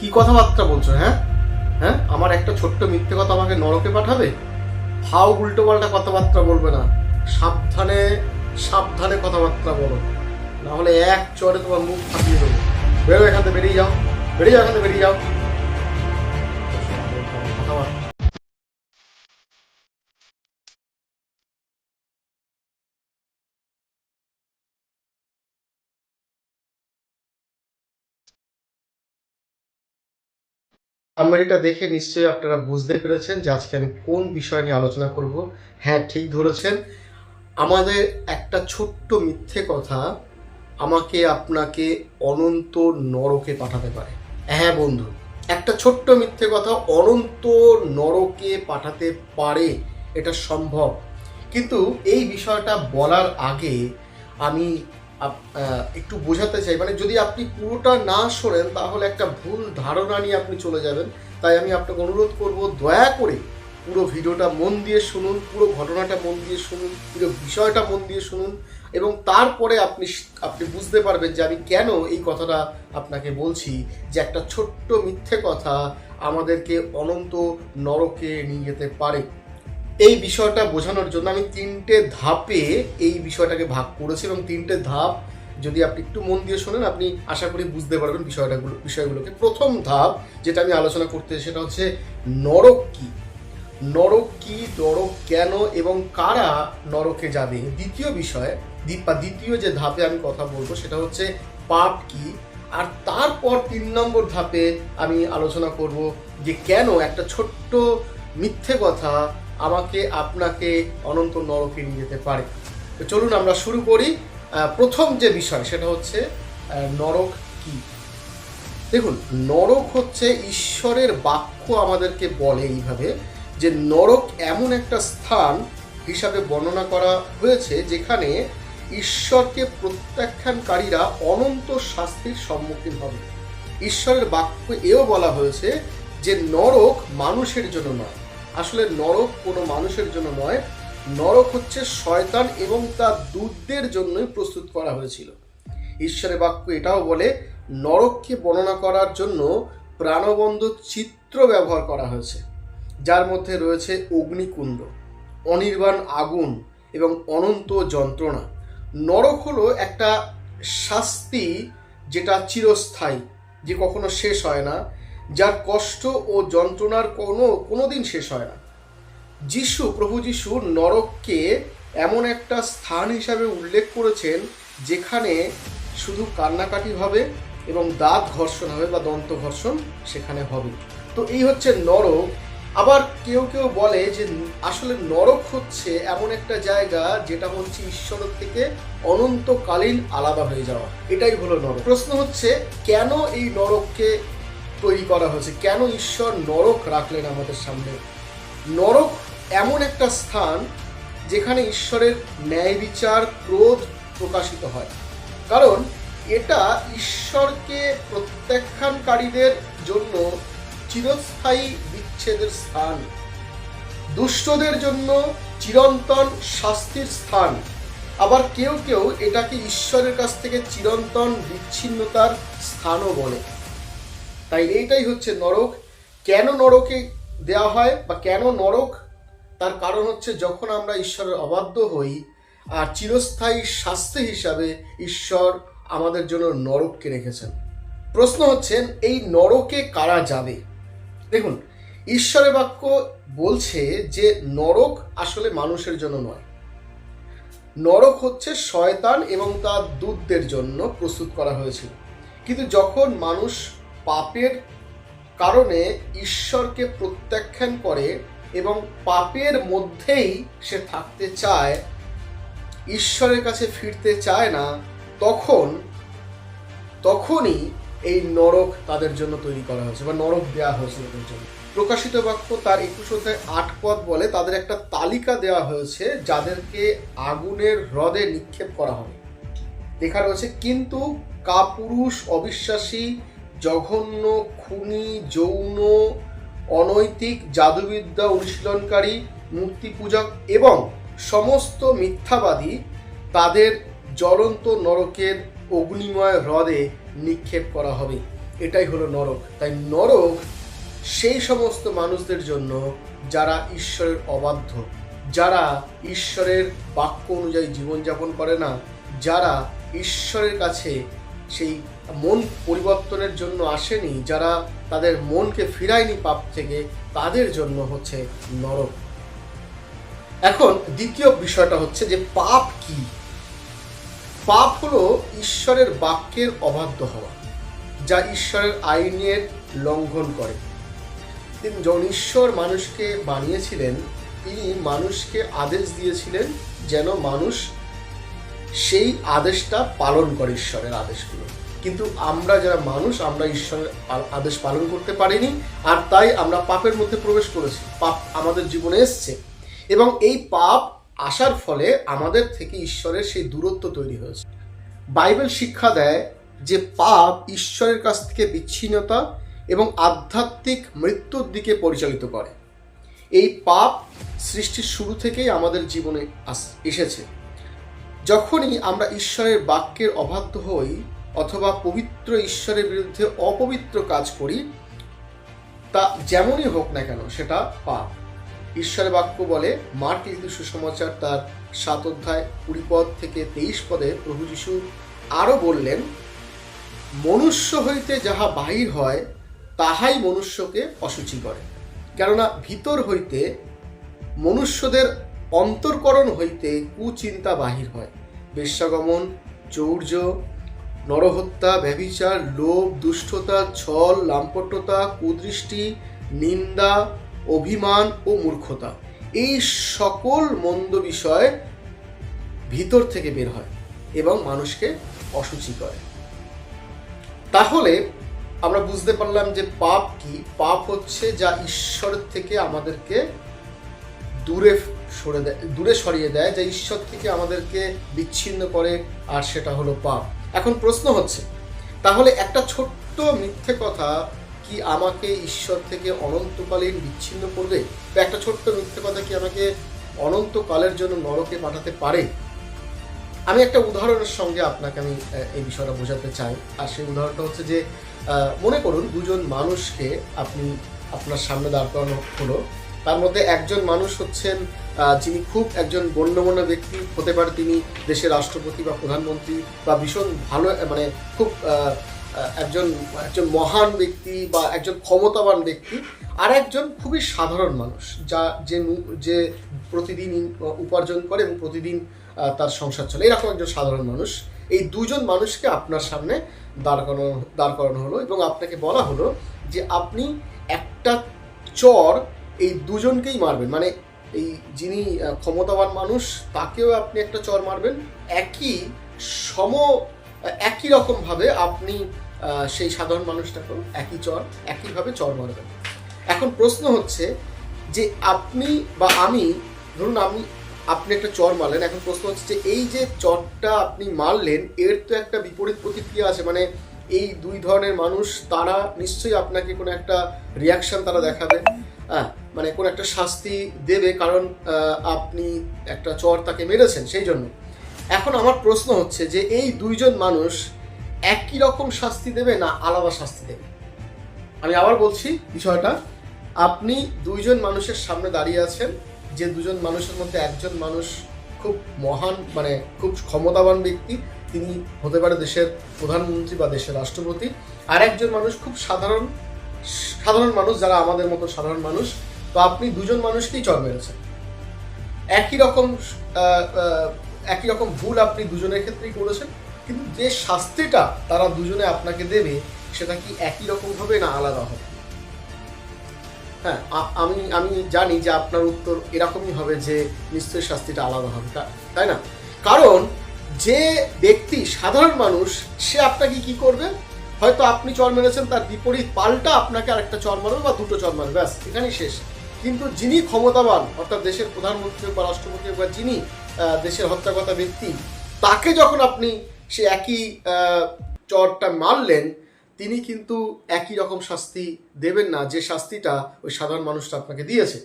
কি কথাবার্তা বলছো হ্যাঁ? হ্যাঁ? আমার একটা ছোট্ট মিথ্যে কথা আমাকে নরকে পাঠাবে? হাও উল্টো পাল্টা কথাবার্তা বলবে না। সাবধানে সাবধানে কথাবার্তা বলো। না হলে এক চরে তোমার মুখ ফাটিয়ে দেবো। বেরো এখান থেকে, বেরিয়ে যাও। বেরিয়ে যাও, এখান থেকে বেরিয়ে যাও। আমার এটা দেখে নিশ্চয়ই আপনারা বুঝতে পেরেছেন যে আজকে আমি কোন বিষয় নিয়ে আলোচনা করব। হ্যাঁ ঠিক ধরেছেন। আমাদের একটা ছোট্ট মিথ্যে কথা আমাকে আপনাকে অনন্ত নরকে পাঠাতে পারে। হ্যাঁ বন্ধু, একটা ছোট্ট মিথ্যে কথা অনন্ত নরকে পাঠাতে পারে, এটা সম্ভব। কিন্তু এই বিষয়টা বলার আগে আমি একটু বোঝাতে চাই। মানে যদি আপনি পুরোটা না শোনেন, তাহলে একটা ভুল ধারণা নিয়ে আপনি চলে যাবেন। তাই আমি আপনাকে অনুরোধ করব, দয়া করে পুরো ভিডিওটা মন দিয়ে শুনুন, পুরো ঘটনাটা মন দিয়ে শুনুন, পুরো বিষয়টা মন দিয়ে শুনুন এবং তারপরে আপনি আপনি বুঝতে পারবেন যে আমি কেন এই কথাটা আপনাকে বলছি, যে একটা ছোট্ট মিথ্যে কথা আমাদেরকে অনন্ত নরকে নিয়ে যেতে পারে। এই বিষয়টা বোঝানোর জন্য আমি তিনটে ধাপে এই বিষয়টাকে ভাগ করেছি এবং তিনটে ধাপ যদি আপনি একটু মন দিয়ে শোনেন, আপনি আশা করি বুঝতে পারবেন বিষয়টাগুলো, বিষয়গুলোকে। প্রথম ধাপ যেটা আমি আলোচনা করতে সেটা হচ্ছে নরক কি? নরক কি, নরক কেন, এবং কারা নরকে যাবে? দ্বিতীয় বিষয় বা দ্বিতীয় যে ধাপে আমি কথা বলব, সেটা হচ্ছে পাপ কি? আর তারপর তিন নম্বর ধাপে আমি আলোচনা করব যে কেন একটা ছোট্ট মিথ্যে কথা আমাকে, আপনাকে অনন্ত নরকে নিয়ে যেতে পারে। তো চলুন আমরা শুরু করি প্রথম যে বিষয় সেটা হচ্ছে নরক কি? দেখুন, নরক হচ্ছে ঈশ্বরের বাক্য আমাদেরকে বলে এইভাবে যে নরক এমন একটা স্থান হিসাবে বর্ণনা করা হয়েছে যেখানে ঈশ্বরকে প্রত্যাখ্যানকারীরা অনন্ত শাস্তির সম্মুখীন হবে। ঈশ্বরের বাক্য এও বলা হয়েছে যে নরক মানুষের জন্য নয় আসলে নরক কোনো মানুষের জন্য নয়, নরক হচ্ছে শয়তান এবং তার দূতদের জন্যই প্রস্তুত করা হয়েছিল। ঈশ্বরের বাক্য এটাও বলে, নরককে বর্ণনা করার জন্য প্রাণবন্ধ চিত্র ব্যবহার করা হয়েছে, যার মধ্যে রয়েছে অগ্নিকুণ্ড, অনির্বাণ আগুন এবং অনন্ত যন্ত্রণা। নরক হলো একটা শাস্তি যেটা চিরস্থায়ী, যে কখনো শেষ হয় না যার কষ্ট ও যন্ত্রণার কোনো কোনো দিন শেষ হয় না। যিশু প্রভু যিশু নরককে এমন একটা স্থান হিসাবে উল্লেখ করেছেন, যেখানে শুধু কান্নাকাটি হবে এবং দাঁত ঘর্ষণ হবে বা দন্ত ঘর্ষণ সেখানে হবে। তো এই হচ্ছে নরক। আবার কেউ কেউ বলে যে আসলে নরক হচ্ছে এমন একটা জায়গা যেটা হচ্ছে ঈশ্বরের থেকে অনন্তকালীন আলাদা হয়ে যাওয়া। এটাই হলো নরক। প্রশ্ন হচ্ছে, কেন এই নরককে তৈরি করা হয়েছে। কেন ঈশ্বর নরক রাখলেন আমাদের সামনে? নরক এমন একটা স্থান যেখানে ঈশ্বরের ন্যায় বিচার, ক্রোধ প্রকাশিত হয়। কারণ এটা ঈশ্বরকে প্রত্যাখ্যানকারীদের জন্য চিরস্থায়ী বিচ্ছেদের স্থান। দুষ্টদের জন্য চিরন্তন শাস্তির স্থান। আবার কেউ কেউ এটাকে ঈশ্বরের কাছ থেকে চিরন্তন বিচ্ছিন্নতার স্থানও বলে। তাই এইটাই হচ্ছে নরক। কেন নরকে দেওয়া হয় বা কেন নরক? তার কারণ হচ্ছে যখন আমরা ঈশ্বরের অবাধ্য হই আর চিরস্থায়ী শাস্তি হিসাবে ঈশ্বর আমাদের জন্য নরককে রেখেছেন। প্রশ্ন হচ্ছেন এই নরকে কারা যাবে? দেখুন, ঈশ্বরের বাক্য বলছে যে নরক আসলে মানুষের জন্য নয়। নরক হচ্ছে শয়তান এবং তার দূতদের জন্য প্রস্তুত করা হয়েছিল। কিন্তু যখন মানুষ পাপের কারণে ঈশ্বরকে প্রত্যাখ্যান করে এবং পাপের মধ্যেই সে থাকতে চায়, ঈশ্বরের কাছে ফিরতে চায় না, তখন, তখনই এই নরক তাদের জন্য তৈরি করা হয়েছে বা নরক দেওয়া হয়েছে তাদের জন্য। প্রকাশিত বাক্য তার একুশ অধ্যায় আট পদ বলে, তাদের একটা তালিকা দেওয়া হয়েছে যাদেরকে আগুনের হ্রদে নিক্ষেপ করা হবে। লেখা রয়েছে, কিন্তু কাপুরুষ, অবিশ্বাসী জঘন্য খুনি, যৌন, অনৈতিক, জাদুবিদ্যা অনুশীলনকারী মূর্তি পূজক এবং সমস্ত মিথ্যাবাদী তাদের জ্বলন্ত নরকের অগ্নিময় হ্রদে নিক্ষেপ করা হবে। এটাই হলো নরক। তাই নরক সেই সমস্ত মানুষদের জন্য যারা ঈশ্বরের অবাধ্য, যারা ঈশ্বরের বাক্য অনুযায়ী জীবনযাপন করে না, যারা ঈশ্বরের কাছে সেই মন পরিবর্তনের জন্য আসেনি, যারা তাদের মনকে ফিরায়নি পাপ থেকে, তাদের জন্য হচ্ছে নরক। এখন দ্বিতীয় বিষয়টা হচ্ছে যে পাপ কি? পাপ হলো ঈশ্বরের বাক্যের অবাধ্য হওয়া, যা ঈশ্বরের আইনের লঙ্ঘন করে। তিনি যখন ঈশ্বর মানুষকে বানিয়েছিলেন, তিনি মানুষকে আদেশ দিয়েছিলেন যেন মানুষ সেই আদেশটা পালন করে ঈশ্বরের আদেশগুলো। কিন্তু আমরা যারা মানুষ, আমরা ঈশ্বরের আদেশ পালন করতে পারিনি, আর তাই আমরা পাপের মধ্যে প্রবেশ করেছি। পাপ আমাদের জীবনে এসছে। এবং এই পাপ আসার ফলে আমাদের থেকে ঈশ্বরের সেই দূরত্ব তৈরি হয়েছে। বাইবেল শিক্ষা দেয় যে পাপ ঈশ্বরের কাছ থেকে বিচ্ছিন্নতা এবং আধ্যাত্মিক মৃত্যুর দিকে পরিচালিত করে। এই পাপ সৃষ্টির শুরু থেকেই আমাদের জীবনে এসেছে। যখনই আমরা ঈশ্বরের বাক্যের অবাধ্য হই অথবা পবিত্র ঈশ্বরের বিরুদ্ধে অপবিত্র কাজ করি, তা যেমনই হোক না কেন সেটা পাপ। ঈশ্বরের বাক্য বলে মার্ক লিখিত সুসমাচার তার সাত অধ্যায় কুড়ি পদ থেকে তেইশ পদে প্রভু যিশু আরও বললেন, মনুষ্য হইতে যাহা বাহির হয়, তাহাই মনুষ্যকে অসুচি করে। কেননা ভিতর হইতে মনুষ্যদের অন্তর্করণ হইতে কুচিন্তা বাহির হয়। বেশ্যাগমন চৌর্য নরহত্যা, ব্যভিচার, লোভ, দুষ্টতা, ছল, লাম্পট্যতা, কুদৃষ্টি, নিন্দা, অভিমান ও মূর্খতা এই সকল মন্দ বিষয় ভিতর থেকে বের হয় এবং মানুষকে অসুচি করে। তাহলে আমরা বুঝতে পারলাম যে পাপ কি? পাপ হচ্ছে যা ঈশ্বর থেকে আমাদেরকে দূরে সরে দেয় দূরে সরিয়ে দেয় যা ঈশ্বর থেকে আমাদেরকে বিচ্ছিন্ন করে, আর সেটা হলো পাপ। এখন প্রশ্ন হচ্ছে, তাহলে একটা ছোট্ট মিথ্যে কথা কি আমাকে ঈশ্বর থেকে অনন্তকালীন বিচ্ছিন্ন করবে? বা একটা ছোট্ট মিথ্যে কথা কি আমাকে অনন্তকালের জন্য নরকে পাঠাতে পারে? আমি একটা উদাহরণের সঙ্গে আপনাকে আমি এই বিষয়টা বোঝাতে চাই। আর সেই উদাহরণটা হচ্ছে যে মনে করুন দুজন মানুষকে আপনি আপনার সামনে দাঁড় করানো হলো। তার মধ্যে একজন মানুষ হচ্ছেন যিনি খুব একজন গণ্যমান্য ব্যক্তি হতে পারে তিনি দেশের রাষ্ট্রপতি বা প্রধানমন্ত্রী বা ভীষণ ভালো মানে খুব একজন একজন মহান ব্যক্তি বা একজন ক্ষমতাবান ব্যক্তি। আর একজন খুবই সাধারণ মানুষ যা যে যে প্রতিদিন উপার্জন করে এবং প্রতিদিন তার সংসার চলে। এরকম একজন সাধারণ মানুষ। এই দুজন মানুষকে আপনার সামনে দাঁড় করানো দাঁড় করানো হলো এবং আপনাকে বলা হলো যে আপনি একটা চর এই দুজনকেই মারবেন। মানে এই যিনি ক্ষমতাবান মানুষ, তাকেও আপনি একটা চর মারবেন। একই সম, একই রকমভাবে আপনি সেই সাধারণ মানুষটাকেও একই চর, একইভাবে চর মারবেন। এখন প্রশ্ন হচ্ছে যে আপনি বা আমি, ধরুন আমি, আপনি একটা চর মারলেন, এখন প্রশ্ন হচ্ছে যে এই যে চরটা আপনি মারলেন, এর তো একটা বিপরীত প্রতিক্রিয়া আছে। মানে এই দুই ধরনের মানুষ, তারা নিশ্চয়ই আপনাকে কোনো একটা রিয়াকশন তারা দেখাবে। হ্যাঁ মানে কোনো একটা শাস্তি দেবে কারণ আপনি একটা চর তাকে মেরেছেন সেই জন্য। এখন আমার প্রশ্ন হচ্ছে যে এই দুইজন মানুষ একই রকম শাস্তি দেবে না আলাদা শাস্তি দেবে? আমি আবার বলছি বিষয়টা, আপনি দুইজন মানুষের সামনে দাঁড়িয়ে আছেন, যে দুজন মানুষের মধ্যে একজন মানুষ খুব মহান মানে খুব ক্ষমতাবান ব্যক্তি, তিনি হতে পারে দেশের প্রধানমন্ত্রী বা দেশের রাষ্ট্রপতি, আর একজন মানুষ খুব সাধারণ সাধারণ মানুষ যারা আমাদের মতো সাধারণ মানুষ তো আপনি দুজন মানুষকেই চর মেরেছেন। একই রকম একই রকম ভুল আপনি দুজনের ক্ষেত্রেই করেছেন, কিন্তু যে শাস্তিটা তারা দুজনে আপনাকে দেবে, সেটা কি একই রকম হবে না আলাদা হবে? হ্যাঁ আমি আমি জানি যে আপনার উত্তর এরকমই হবে যে নিশ্চয়ই শাস্তিটা আলাদা হবে তাই না? কারণ যে ব্যক্তি সাধারণ মানুষ, সে আপনাকে কি করবে? হয়তো আপনি চর মেরেছেন, তার বিপরীত পাল্টা আপনাকে আরেকটা চর মারবে বা দুটো চর মারবে, ব্যাস, এখানেই শেষ। কিন্তু যিনি ক্ষমতাবান, অর্থাৎ দেশের প্রধানমন্ত্রী বা রাষ্ট্রপতি বা যিনি দেশের হত্যাকতা ব্যক্তি, তাকে যখন আপনি সে একই চরটা মারলেন, তিনি কিন্তু একই রকম শাস্তি দেবেন না, যে শাস্তিটা ওই সাধারণ মানুষটা আপনাকে দিয়েছে।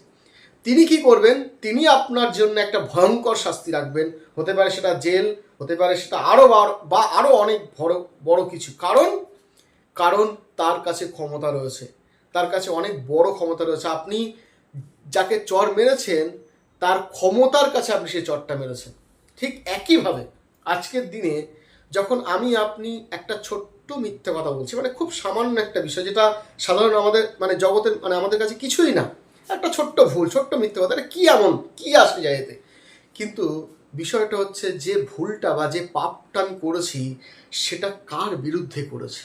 তিনি কি করবেন? তিনি আপনার জন্য একটা ভয়ঙ্কর শাস্তি রাখবেন। হতে পারে সেটা জেল, হতে পারে সেটা আরও বা আরও অনেক বড় বড় কিছু। কারণ কারণ তার কাছে ক্ষমতা রয়েছে। তার কাছে অনেক বড় ক্ষমতা রয়েছে। আপনি যাকে চর মেরেছেন, তার ক্ষমতার কাছে আপনি সেই চরটা মেরেছেন। ঠিক একইভাবে আজকের দিনে যখন আমি আপনি একটা ছোট্ট মিথ্যে কথা বলছি মানে খুব সামান্য একটা বিষয় যেটা সাধারণ আমাদের মানে জগতের মানে আমাদের কাছে কিছুই না। একটা ছোট্ট ভুল, ছোট্ট মিথ্যে কথা, এটা কি এমন, কি আসে যায় এতে? কিন্তু বিষয়টা হচ্ছে যে ভুলটা বা যে পাপটা আমি করেছি, সেটা কার বিরুদ্ধে করেছি?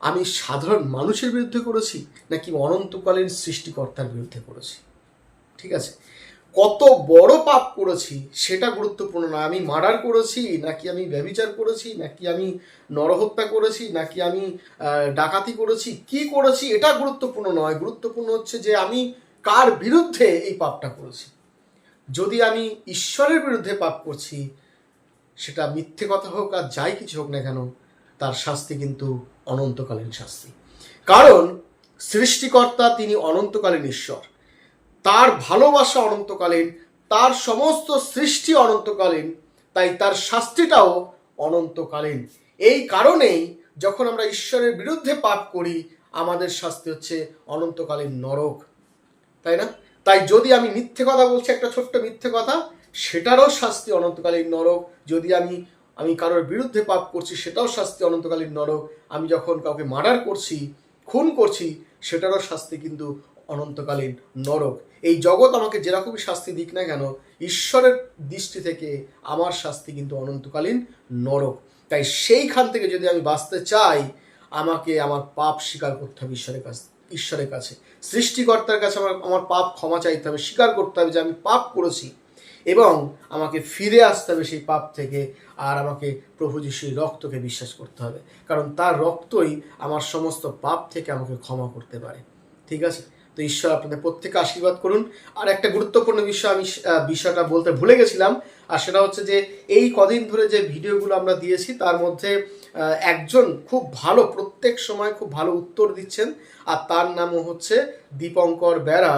আমি সাধারণ মানুষের বিরুদ্ধে করেছি নাকি অনন্তকালীন সৃষ্টিকর্তার বিরুদ্ধে করেছি? ঠিক আছে। কত বড় পাপ করেছি সেটা গুরুত্বপূর্ণ না। আমি মার্ডার করেছি, নাকি আমি ব্যভিচার করেছি, নাকি আমি নরহত্যা করেছি, নাকি আমি ডাকাতি করেছি, কি করেছি এটা গুরুত্বপূর্ণ নয়। গুরুত্বপূর্ণ হচ্ছে যে আমি কার বিরুদ্ধে এই পাপটা করেছি? যদি আমি ঈশ্বরের বিরুদ্ধে পাপ করছি, সেটা মিথ্যে কথা হোক আর যাই কিছু হোক না কেন তার শাস্তি কিন্তু অনন্তকালীন শাস্তি। কারণ সৃষ্টিকর্তা তিনি অনন্তকালীন ঈশ্বর। তার ভালোবাসা অনন্তকালীন, তার সমস্ত সৃষ্টি অনন্তকালীন, তাই তার শাস্তিটাও অনন্তকালীন। এই কারণেই যখন আমরা ঈশ্বরের বিরুদ্ধে পাপ করি, আমাদের শাস্তি হচ্ছে অনন্তকালীন নরক। তাই না? তাই যদি আমি মিথ্যে কথা বলছি, একটা ছোট্ট মিথ্যে কথা, সেটারও শাস্তি অনন্তকালীন নরক। যদি আমি আমি কারোর বিরুদ্ধে পাপ করছি, সেটাও শাস্তি অনন্তকালীন নরক। আমি যখন কাউকে মার্ডার করছি, খুন করছি, সেটারও শাস্তি কিন্তু অনন্তকালীন নরক। এই জগৎ আমাকে যেরকমই শাস্তি দিক না কেন, ঈশ্বরের দৃষ্টি থেকে আমার শাস্তি কিন্তু অনন্তকালীন নরক। তাই সেইখান থেকে যদি আমি বাঁচতে চাই, আমাকে আমার পাপ স্বীকার করতে হবে ঈশ্বরের কাছে ঈশ্বরের কাছে। সৃষ্টিকর্তার কাছে আমার আমার পাপ ক্ষমা চাইতে হবে, স্বীকার করতে হবে যে আমি পাপ করেছি। এবং আমাকে ফিরে আসতে হবে সেই পাপ থেকে, আর আমাকে প্রভু যিশুর রক্তকে বিশ্বাস করতে হবে। কারণ তার রক্তই আমার সমস্ত পাপ থেকে আমাকে ক্ষমা করতে পারে। ঠিক আছে? তো ঈশ্বর আপনাদের প্রত্যেকে আশীর্বাদ করুন। আর একটা গুরুত্বপূর্ণ বিষয় আমি বিষয়টা বলতে ভুলে গেছিলাম, আর সেটা হচ্ছে যে এই কদিন ধরে যে ভিডিওগুলো আমরা দিয়েছি, তার মধ্যে একজন খুব ভালো, প্রত্যেক সময় খুব ভালো উত্তর দিচ্ছেন, আর তার নামও হচ্ছে দীপঙ্কর বেরা,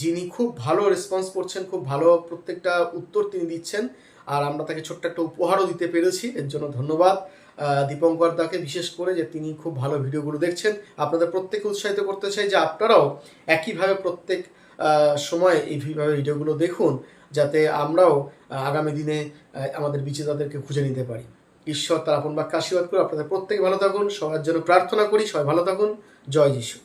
যিনি খুব ভালো রেসপন্স করছেন, খুব ভালো প্রত্যেকটা উত্তর তিনি দিচ্ছেন, আর আমরা তাকে ছোট্ট একটা উপহারও দিতে পেরেছি, এর জন্য ধন্যবাদ। দীপঙ্কর দাকে বিশেষ করে যে তিনি খুব ভালো ভিডিওগুলো দেখছেন। আপনাদের প্রত্যেককে উৎসাহিত করতে চাই যে আপনারাও একইভাবে প্রত্যেক সময় এইভাবে ভিডিওগুলো দেখুন, যাতে আমরাও আগামী দিনে আমাদের বিচেতাদেরকে খুঁজে নিতে পারি। ঈশ্বর তার আপন বাক্য আশীর্বাদ করে আপনাদের প্রত্যেকে ভালো থাকুন, সবার জন্য প্রার্থনা করি, সবাই ভালো থাকুন। জয় যিশু।